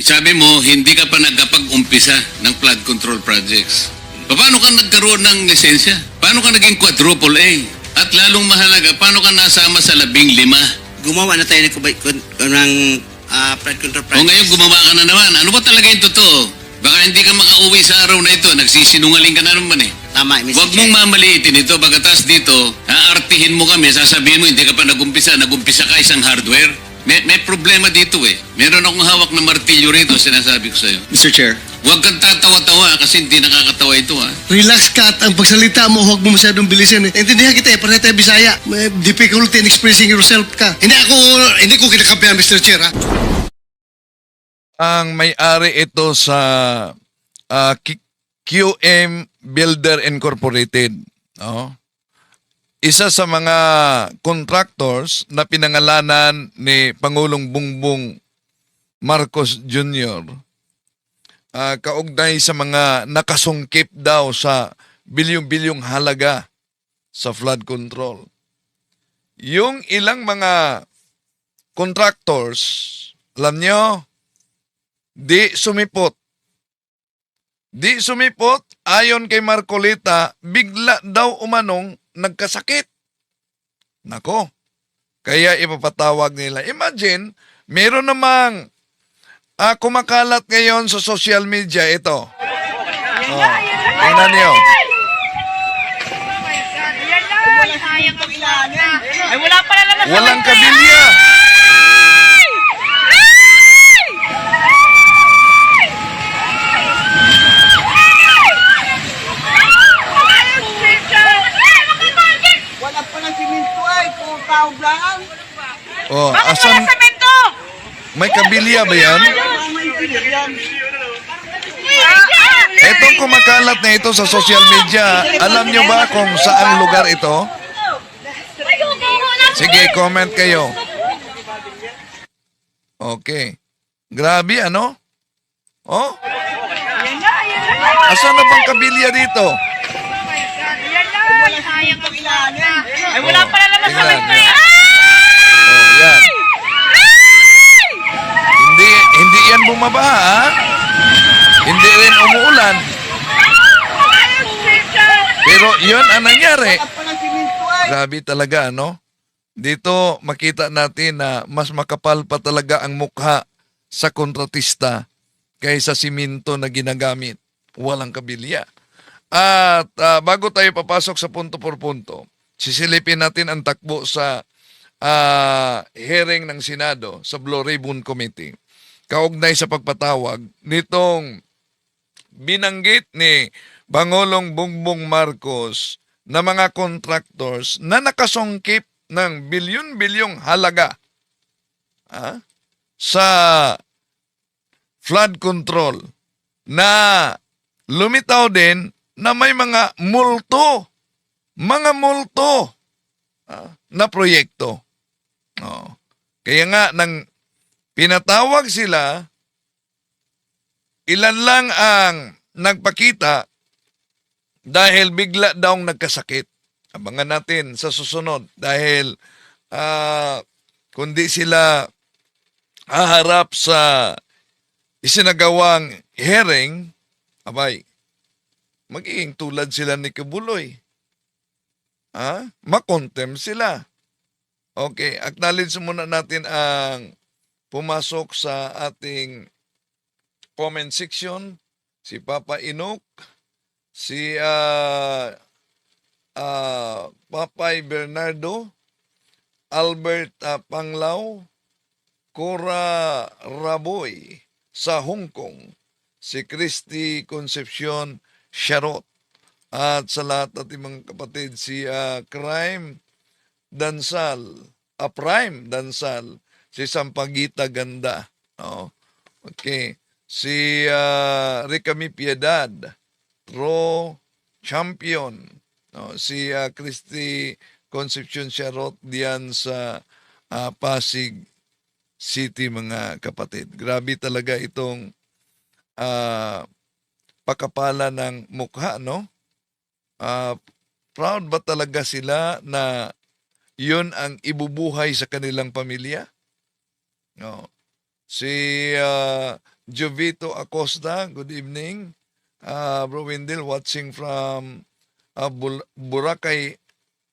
Sabi mo, hindi ka pa nagkapag-umpisa ng flood control projects. Paano ka nagkaroon ng lisensya? Paano ka naging quadruple A? At lalong mahalaga, paano ka nasama sa labing lima? Gumawa na tayo ng, ng ah, flood control O project. ngayon gumawa ka na naman. Ano ba talaga yung totoo? Baka hindi ka makauwi sa araw na ito. Nagsisinungaling ka na naman eh. Tama, Mr. Huwag mong mamaliitin ito. Pagkatas dito, aartihin mo kami. Sasabihin mo, hindi ka pa nagumpisa. Nagumpisa ka isang hardware. May, may problema dito eh. Meron akong hawak na martilyo rito, sinasabi ko sa'yo. Mr. Chair. Huwag kang tatawa-tawa kasi hindi nakakatawa ito ha. Relax ka at ang pagsalita mo, huwag mo masyadong bilisan. Eh. Intindihan kita eh, pareho tayo Bisaya. May difficulty in expressing yourself ka. Hindi ako, hindi ko kinakampihan, Mr. Chair, ha? ang may-ari ito sa ah, Q- QM Builder Incorporated. No? Isa sa mga contractors na pinangalanan ni Pangulong Bongbong Marcos Jr. ah, kaugnay sa mga nakasungkip daw sa bilyong-bilyong halaga sa flood control. Yung ilang mga contractors, alam nyo, Di sumipot. Di sumipot, ayon kay Marcolita, bigla daw umanong nagkasakit. Nako, kaya ipapatawag nila. Imagine, meron namang ah, kumakalat ngayon sa social media ito. Oh, tingnan niyo. Ay, wala pala naman sa Walang kabilya. Wala pa ng siminto ay, kung tawag lang. Oh, Bakit wala asan semento? may kabilya ba yan? Etong kumakalat na ito sa social media, alam nyo ba kung saang lugar ito? Sige, comment kayo. Okay. Grabe, ano? Oh? Asan na bang kabilya dito? Ay, wala pala naman sa. Oh, yan. Hindi, hindi yan bumabaha, ha? Hindi rin umuulan. Pero yun ang nangyari. Grabe talaga, ano? Dito makita natin na mas makapal pa talaga ang mukha sa kontratista kaysa siminto na ginagamit. Walang kabilya. At ah, bago tayo papasok sa punto por punto, sisilipin natin ang takbo sa ah, hearing ng Senado sa Blue Ribbon Committee. Kaugnay sa pagpatawag nitong binanggit ni Bangulong Bongbong Marcos na mga contractors na nakasongkip ng bilyon-bilyong halaga ah, sa flood control na lumitaw din na may mga multo, mga multo ah, na proyekto. Oh. Kaya nga, nang pinatawag sila, ilan lang ang nagpakita dahil bigla daw nagkasakit. Abangan natin sa susunod dahil ah, kundi sila haharap sa isinagawang hearing, abay, magiging tulad sila ni Kabuloy. Ha? Makontem sila. Okay, acknowledge muna natin ang pumasok sa ating comment section, si Papa Inok, si ah ah, Papay Bernardo, Albert ah, Panglao, Cora Raboy sa Hong Kong, si Christy Concepcion Charot, at sa lahat ating mga kapatid, si ah, Crime Dansal, a Prime Dansal, si Sampagita Ganda. No? Okay. Si ah, Ricami Piedad, Pro Champion, no? si ah, Christy Concepcion Charot diyan sa ah, Pasig City mga kapatid. Grabe talaga itong ah, pakapala ng mukha, no? Ah, proud ba talaga sila na yun ang ibubuhay sa kanilang pamilya? No. Si ah, Jovito Acosta, good evening. Uh, Bro Wendell, watching from uh, Bul- Boracay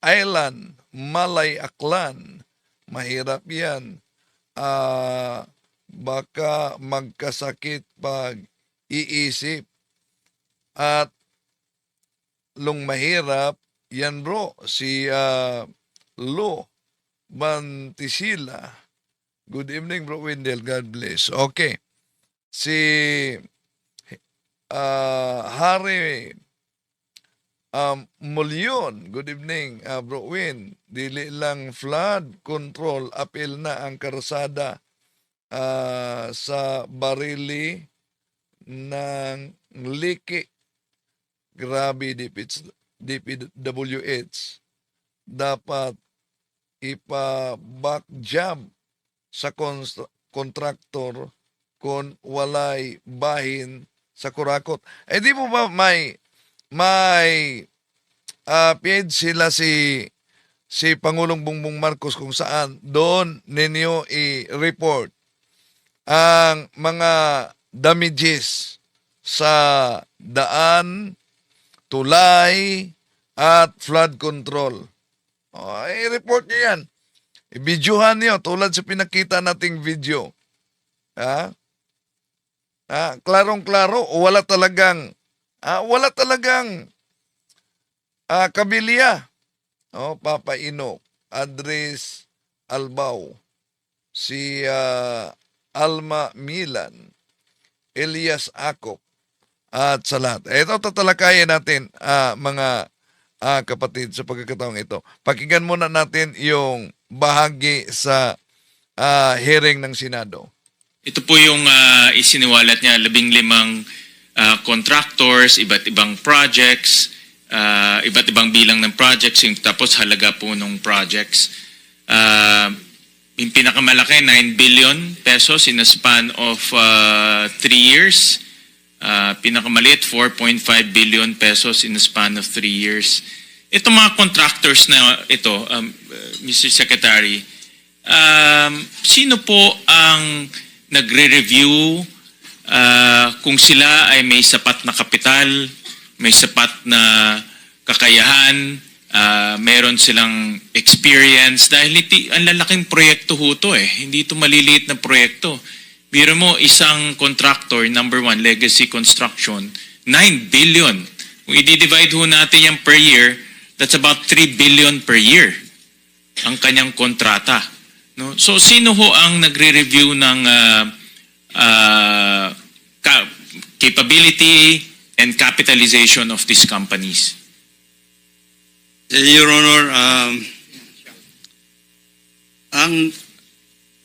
Island, Malay Aklan. Mahirap yan. Ah, baka magkasakit pag iisip. At lung mahirap, yan bro, si ah, Lo Bantisila. Good evening, bro Wendell. God bless. Okay. Si ah, Harry um, Mulyon. Good evening, ah, bro Win. Dili lang flood control. Apil na ang karasada ah, sa barili ng liki. Grabe, DPWH. Dapat ipa-back job sa kontraktor kung walay bahin sa kurakot. Eh di mo ba may may ah page sila si si Pangulong Bongbong Marcos kung saan doon ninyo i-report ang mga damages sa daan, tulay, at flood control. O, i-report niyo yan. I-videohan niyo tulad sa pinakita nating video. Ha? Ah, klarong-klaro, wala talagang ah, wala talagang ah, kabilya. Oh, Papa Inok, Andres Albao, si ah, Alma Milan, Elias Akop, at sa lahat. Ito tatalakayin natin ah, mga ah, kapatid sa pagkakataong ito. Pakinggan muna natin yung bahagi sa ah, hearing ng Senado. Ito po yung ah, isiniwalat niya, labing limang ah, contractors, iba't ibang projects, ah, iba't ibang bilang ng projects, yung tapos halaga po ng projects. Ah, yung pinakamalaki, 9 billion pesos in a span of 3 years. Ah, pinakamaliit, 4.5 billion pesos in a span of 3 years. Itong mga contractors na ito, um, uh, Mr. Secretary, um, sino po ang nagre-review ah, kung sila ay may sapat na kapital, may sapat na kakayahan, ah, meron silang experience dahil iti, ang lalaking proyekto ho to eh. Hindi ito maliliit na proyekto. Biro mo, isang contractor, number one, legacy construction, 9 billion. Kung i-divide ho natin yan per year, that's about 3 billion per year ang kanyang kontrata. No? So sino ho ang nagre-review ng ah, ka- capability and capitalization of these companies? Your Honor, um, ang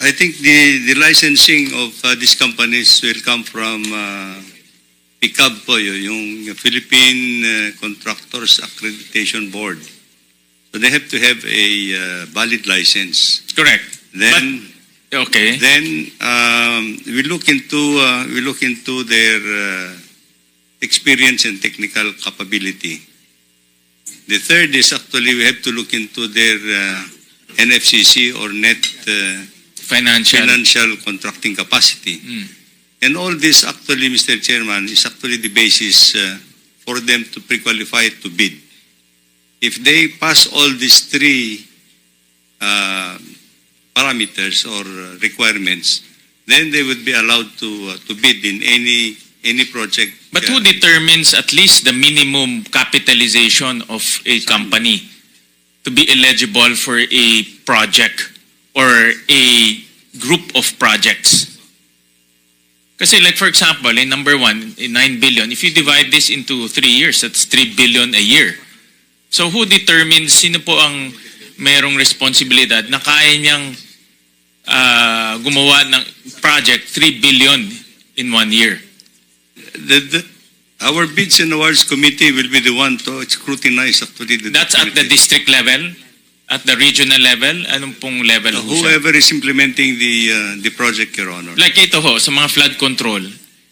I think the the licensing of uh, these companies will come from uh, PICAB po yun, yung Philippine uh, Contractors Accreditation Board. So they have to have a uh, valid license. Correct. Then But, okay. then um, we look into uh, we look into their uh, experience and technical capability. The third is actually we have to look into their uh, NFCC or net uh, Financial. financial contracting capacity. Mm. And all this actually, Mr. Chairman, is actually the basis uh, for them to pre-qualify to bid. If they pass all these three uh, parameters or requirements, then they would be allowed to uh, to bid in any any project. But who determines at least the minimum capitalization of a company to be eligible for a project or a group of projects? Kasi like for example, in number one, in 9 billion, if you divide this into three years, that's 3 billion a year. So who determines, sino po ang merong responsibilidad na kaya niyang ah, gumawa ng project 3 billion in one year? the, the, our bids and awards committee will be the one to scrutinize actually the That's at the district level? At the regional level? Anong pong level Uh, siya? Whoever is implementing the uh, the project, Your Honor. Like ito ho, sa mga flood control,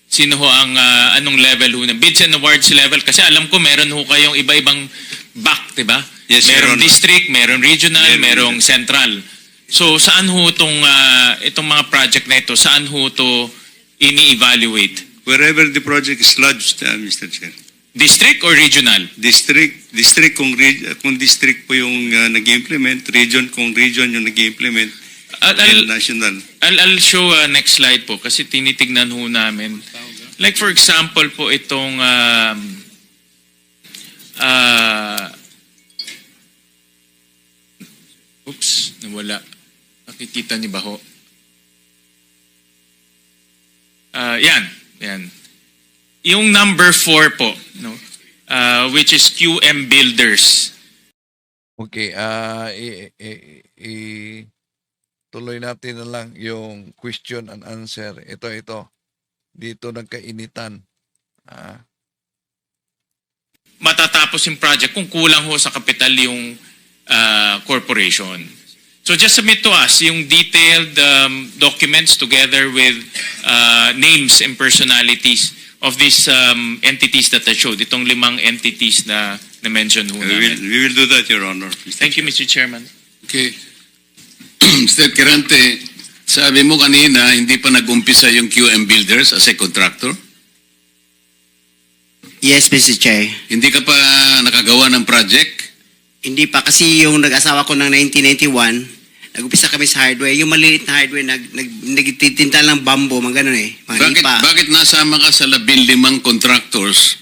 sino ho ang ah, anong level ho na? Bids and awards level? Kasi alam ko meron ho kayong iba-ibang back, di ba? Yes, Your meron Honor. district, meron regional, Meron. merong central. So saan ho itong, ah, itong mga project na ito, saan ho ito ini-evaluate? Wherever the project is lodged, uh, Mr. Chair. District or regional? District, district kung, re- kung district po yung uh, nag-implement, region kung region yung nag-implement, I'll, and I'll, national. I'll, I'll show uh, next slide po kasi tinitignan ho namin. Like for example po itong um, uh, oops, nawala. Nakikita niyo ba ho? Uh, yan, yan. Yung number 4 po, no? Uh, which is QM Builders. Okay, ah i, i, i- tuloy natin na lang yung question and answer. Ito, ito. Dito nagkainitan. Ah, matatapos yung project kung kulang ho sa kapital yung uh, corporation. So just submit to us yung detailed um, documents together with uh, names and personalities of these um, entities that I showed. Itong limang entities na na-mention ho We will, namin. we will do that, Your Honor. Mr. Thank you, Mr. Chairman. Okay. Mr. Kirante, sabi mo kanina, hindi pa nag-umpisa yung QM Builders as a contractor? Yes, Mr. Chair. Hindi ka pa nakagawa ng project? Hindi pa kasi yung nag-asawa ko ng 1991, nag-upisa kami sa hardware. Yung maliit na hardware, nag, nag, nagtitinta lang bambo, mga ganun eh. Mga Bakit, lipa. bakit nasama ka sa labing limang contractors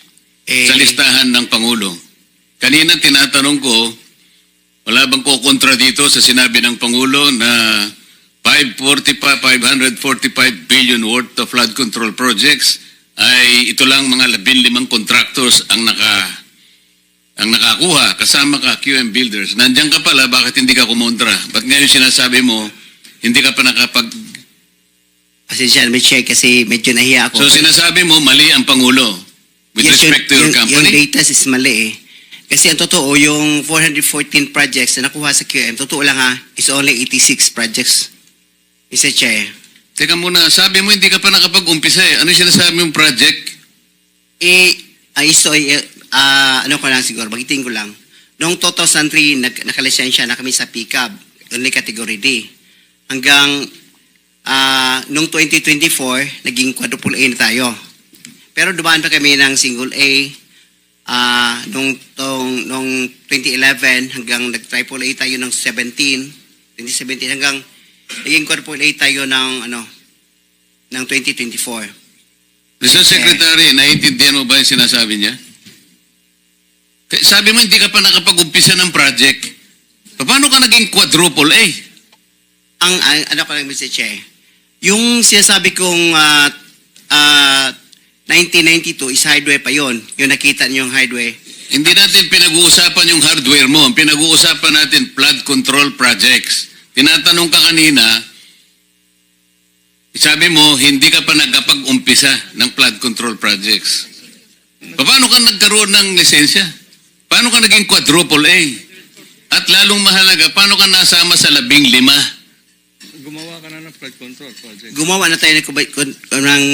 Eh, sa listahan ng Pangulo? Kanina tinatanong ko, wala bang kukontra dito sa sinabi ng Pangulo na 545, 545 billion worth of flood control projects ay ito lang mga labing limang contractors ang naka ang nakakuha, kasama ka QM Builders. Nandiyan ka pala, bakit hindi ka kumontra? Ba't ngayon sinasabi mo, hindi ka pa nakapag... Pasensya na. Chair, kasi medyo nahiya ako. So sinasabi mo, mali ang Pangulo with Yes, respect to your yung, company? Yung data is mali eh. Kasi ang totoo, yung 414 projects na nakuha sa QM, totoo lang ha, is only 86 projects. Mr. Chair. Teka muna, sabi mo hindi ka pa nakapag-umpisa eh. Ano yung sinasabi mong project? Eh, ay so, eh, ah, ano ko lang siguro, bagitin ko lang. Noong 2003, nag, nakalisensya na kami sa pickup, only category D. Hanggang ah, noong 2024, naging quadruple A na tayo. Pero dumaan pa kami ng single A ah nung, tong, nung 2011 hanggang nag-triple A tayo ng 17, 2017 hanggang naging quadruple A tayo ng ano ng 2024. Mr. Secretary, naiintindihan mo ba yung sinasabi niya? Sabi mo hindi ka pa nakapag-umpisa ng project. Paano ka naging quadruple A? ang, ang ano ko lang Mr. Che, yung sinasabi kong ah, ah, 1992 is hardware pa yon. Yung nakita niyo yung hardware. Hindi natin pinag-uusapan yung hardware mo. Pinag-uusapan natin flood control projects. Tinatanong ka kanina, sabi mo, hindi ka pa nagkapag-umpisa ng flood control projects. Paano ka nagkaroon ng lisensya? Paano ka naging quadruple A? At lalong mahalaga, paano ka nasama sa labing lima? Gumawa ka na ng flood control project. Gumawa na tayo ng, kubay- kun- ng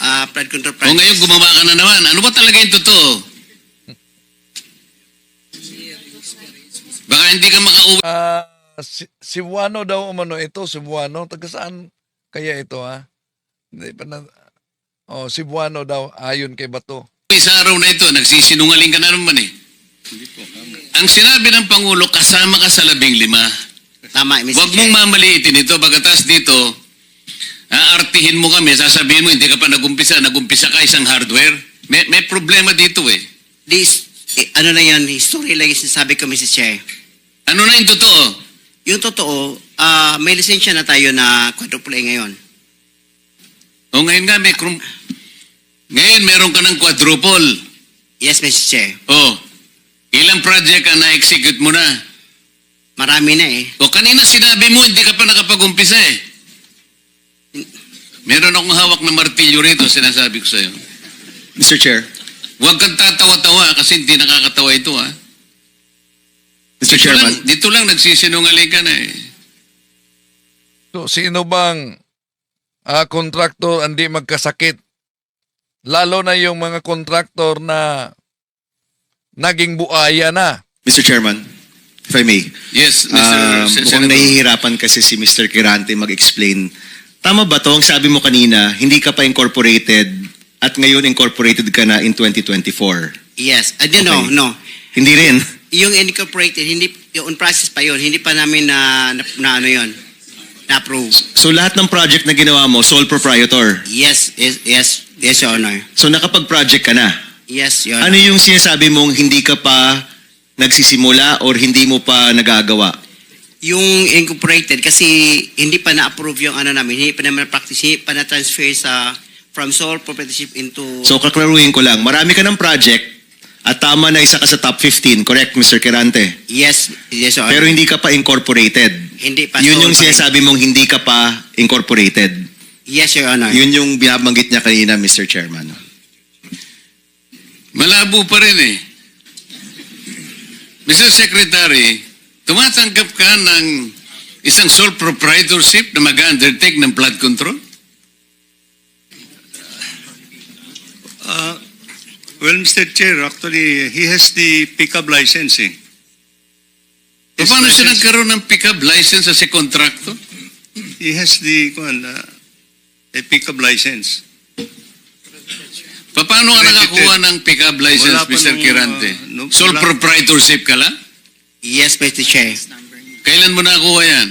ah, flood control O ngayon gumawa ka na naman. Ano ba talaga yung totoo? Baka hindi ka makauwi. Ah, si, Cebuano daw umano ito, Cebuano. Taga saan kaya ito ha? Hindi pa na, oh, Cebuano daw ayon kay Bato. Sa araw na ito, nagsisinungaling ka na naman eh. Ang sinabi ng Pangulo, kasama ka sa labing lima. Tama, Mr. Huwag mong mamaliitin ito. Pagkatas dito, aartihin mo kami, sasabihin mo, hindi ka pa nagumpisa, nagumpisa ka isang hardware. May, may problema dito eh. This, eh, ano na yan, history lang yung sinasabi ko, Mr. Che. Ano na yung totoo? Yung totoo, ah, may lisensya na tayo na quadruple A ngayon. O ngayon nga, may krum- ngayon meron ka ng quadruple. Yes, Mr. Che. O, ilang project ka na-execute mo na? Marami na eh. O kanina sinabi mo, hindi ka pa nakapag-umpisa eh. Meron akong hawak na martilyo rito, sinasabi ko sa'yo. Mr. Chair. Huwag kang tatawa-tawa kasi hindi nakakatawa ito ha. Mr. Dito Chairman. lang, dito lang nagsisinungaling ka na eh. So, sino bang ah, kontraktor hindi magkasakit? Lalo na yung mga kontraktor na naging buaya na. Mr. Chairman, if I may. Yes, Mr. Um, Sen- mukhang Senator. nahihirapan kasi si Mr. Kirante mag-explain tama ba to ang sabi mo kanina, hindi ka pa incorporated at ngayon incorporated ka na in 2024? Yes. I don't know, Okay. no. Hindi rin. Yung incorporated, hindi, yung on process pa yun, hindi pa namin na, na, na ano yun, na-approve. So lahat ng project na ginawa mo, sole proprietor. Yes, yes, yes, yes, Your Honor. So nakapag-project ka na. Yes, Your Ano yung sinasabi mong hindi ka pa nagsisimula or hindi mo pa nagagawa? Yung incorporated, kasi hindi pa na-approve yung ano namin, hindi pa naman practice, hindi pa na-transfer sa from sole proprietorship into... So kaklaruhin ko lang, marami ka ng project at tama na isa ka sa top 15, correct Mr. Kerante? yes, yes, Your Honor. Pero hindi ka pa incorporated. hindi pa Yun sole yung pa sinasabi mong hindi ka pa incorporated. Yes, Your Honor. Yun yung binabanggit niya kanina, Mr. Chairman. Malabo pa rin eh. Mr. Secretary, tumatanggap ka ng isang sole proprietorship na mag-undertake ng flood control? Uh, well, Mr. Chair, actually, he has the pickup license. Eh. His paano siya license- nagkaroon ng pickup license sa kontrakto? He has the uh, a pickup license. Pa- Paano ka nakakuha ng pickup license, Wala pa Mr. nung, Kirante? uh, Sole wala- proprietorship ka lang? Yes, Mr. Chair. Kailan mo nakakuha yan?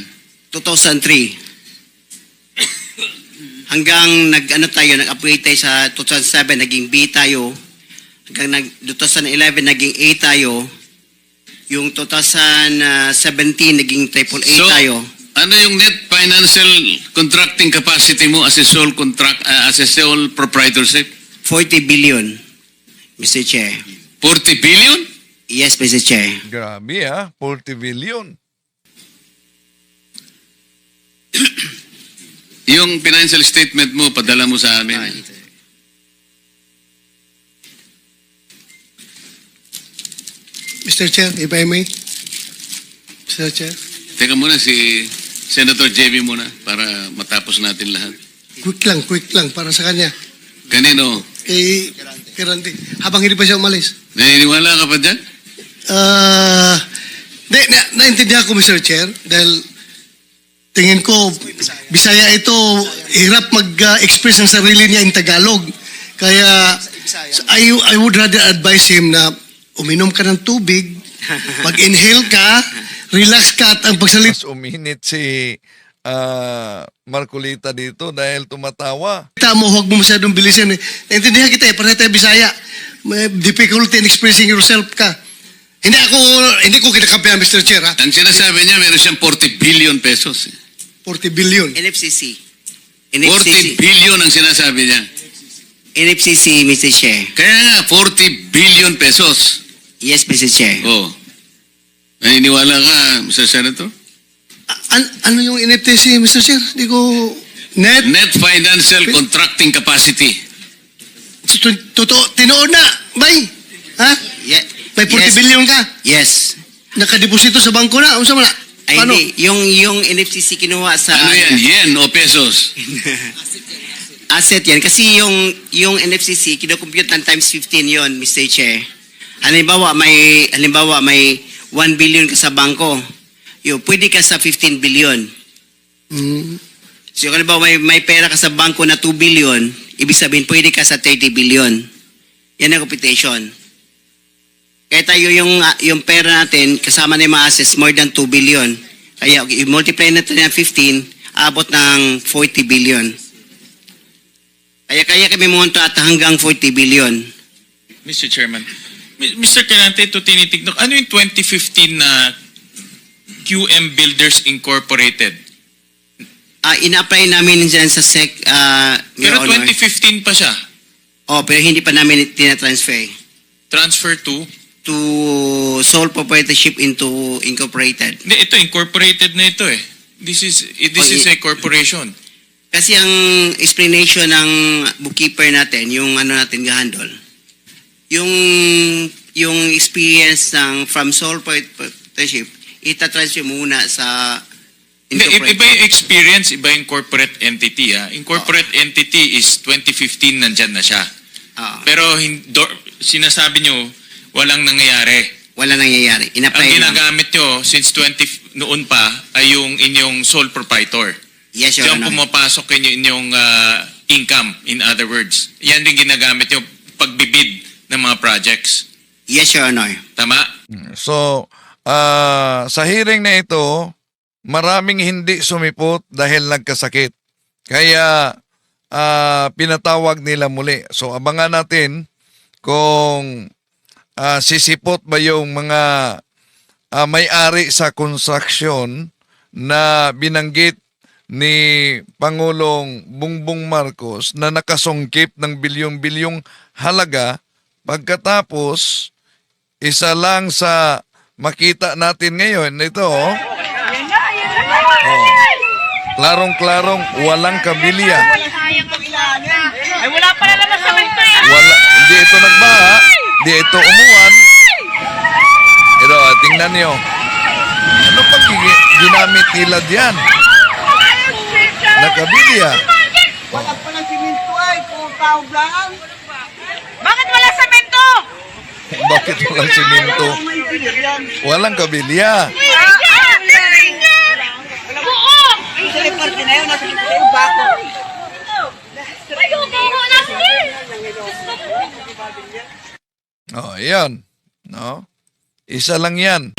2003. Hanggang nag ano tayo, nag-upgrade tayo sa 2007, naging B tayo. Hanggang nag 2011 naging A tayo. Yung 2017 naging triple A So, tayo. Ano yung net financial contracting capacity mo as a sole contract uh, as a sole proprietorship? 40 billion, Mr. Chair. 40 billion? Yes, Mr. Chair. Grabe ha, 40 billion. Yung financial statement mo, padala mo sa amin. Mr. Chair, if I may. Mr. Chair, Teka muna si Senator JB muna para matapos natin lahat. quick lang, quick lang para sa kanya. Kanino? Kay Kirante. Habang hindi pa siya umalis. Naniniwala ka pa dyan? Ah, na, na, naintindihan ko, Mr. Chair, dahil tingin ko, Bisaya ito, hirap mag-express ng sarili niya in Tagalog. Kaya, I, I would rather advise him na uminom ka ng tubig, mag-inhale ka, relax ka at ang pagsalita Mas uminit si ah, Marcolita dito dahil tumatawa. mo, huwag mo masyadong bilisan. Eh. Naintindihan kita eh, pareho tayo Bisaya. May difficulty in expressing yourself ka. Hindi ako, hindi ko kinakampihan, Mr. Chair, ha? Ang sinasabi niya, meron siyang 40 billion pesos. 40 billion. NFCC. 40 NFCC. billion ang sinasabi niya. NFCC, Mr. Chair. Kaya nga, 40 billion pesos. Yes, Mr. Chair. Oh. Naniniwala ka, Mr. Senator? An- ano yung NFTC, Mr. Chair? Hindi ko... Net? Net financial contracting capacity. Totoo, tinoon na, bay. Ha? Ye- May 40 yes. billion ka. Yes. Nakadeposito sa bangko na. Ano sa mga? Ay, Paano? hindi. Yung, yung NFCC kinuha sa... Ano yan? Yen o pesos? Asset yan. Kasi yung, yung NFCC, kinocompute ng times 15 yon Mr. Chair. Halimbawa, may, halimbawa, may 1 billion ka sa bangko. Yo, pwede ka sa 15 billion. Hmm. So, kung may, may pera ka sa bangko na 2 billion, ibig sabihin, pwede ka sa 30 billion. Yan ang computation. Kaya tayo yung, ah, yung pera natin, kasama na yung mga assets, more than 2 billion. Kaya, i-multiply natin ng 15, abot ng 40 billion. Kaya kaya kami munto at hanggang 40 billion. Mr. Chairman, Mr. Canante, ito tinitignan. Ano yung 2015 na QM Builders Incorporated? Ah, ina-apply namin dyan sa SEC, ah, Your Pero Honor. 2015 pa siya. Oh, pero hindi pa namin tinatransfer Transfer to? to sole proprietorship into incorporated. Hindi, ito, incorporated na ito eh. This is, eh, this Oh, is a corporation. Kasi ang explanation ng bookkeeper natin, yung ano natin gahandol, yung yung experience ng from sole proprietorship, itatransfer muna sa incorporated. iba yung experience, iba yung corporate entity ha. In corporate entity is 2015 nandyan na siya. Ah, Pero do- sinasabi nyo, walang nangyayari. wala nangyayari. Ang Ina-apply lang. ginagamit nyo since 20 f- noon pa ay yung inyong sole proprietor. Yes, Your Diyan Honor. pumapasok inyo inyong ah, income, in other words. Yan din ginagamit yung pagbibid ng mga projects. Yes, Your Honor. Tama? So, ah, sa hearing na ito, maraming hindi sumipot dahil nagkasakit. Kaya ah, pinatawag nila muli. So, abangan natin kung ah, sisipot ba yung mga ah, may-ari sa construction na binanggit ni Pangulong Bongbong Marcos na nakasungkip ng bilyong-bilyong halaga pagkatapos isa lang sa makita natin ngayon ito oh. Oh. Klarong-klarong walang kabilya. Ay, wala pala naman sa minto eh. Wala, hindi ito nagbaha, hindi ito umuwan. Pero ah, tingnan niyo. Ano pang gi- ginamit nila diyan? Nakabilya. Wala pa ng siminto ay, puro tao lang. Bakit? Bakit walang engineer yan. Walang kabilya. Na Oh, yan. No? Isa lang yan.